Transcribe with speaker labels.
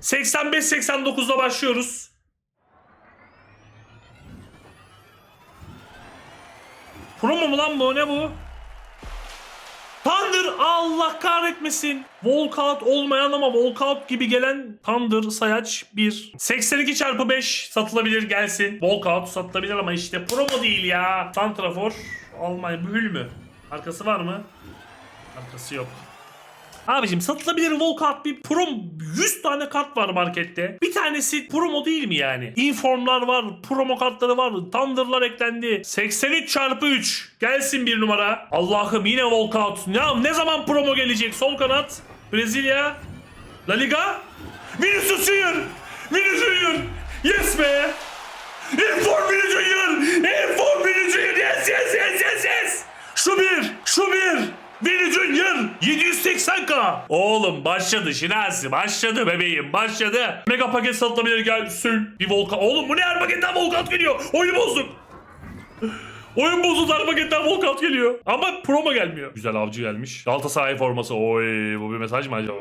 Speaker 1: 85-89'da başlıyoruz. Promo mu lan bu? Ne bu? Thunder Allah kahretmesin. Walkout olmayan ama walkout gibi gelen Thunder sayaç 1. 82 çarpı 5 satılabilir gelsin. Walkout satılabilir ama işte promo değil ya. Santrafor Almanya bühül mü? Arkası var mı? Arkası yok. Abicim satılabilir walkout bir prom 100 tane kart var markette. Bir tanesi promo değil mi yani? Informlar var, promo kartları var, Thunder'lar eklendi. 83 çarpı 3. Gelsin bir numara. Allah'ım yine walkout. Ne, ne zaman promo gelecek? Sol kanat. Brezilya. La Liga. Vinicius Junior. Vinicius Junior. Yes be. 780k. Oğlum başladı Şinasi başladı bebeğim başladı. Mega paket satılabilir gelsin. Bir volkan. Oğlum bu ne her paketten volkan geliyor. Oyunu bozduk. Oyun bozuldu her paketten volkan geliyor. Ama promo gelmiyor. Güzel avcı gelmiş. Galatasaray forması. Oy bu bir mesaj mı acaba?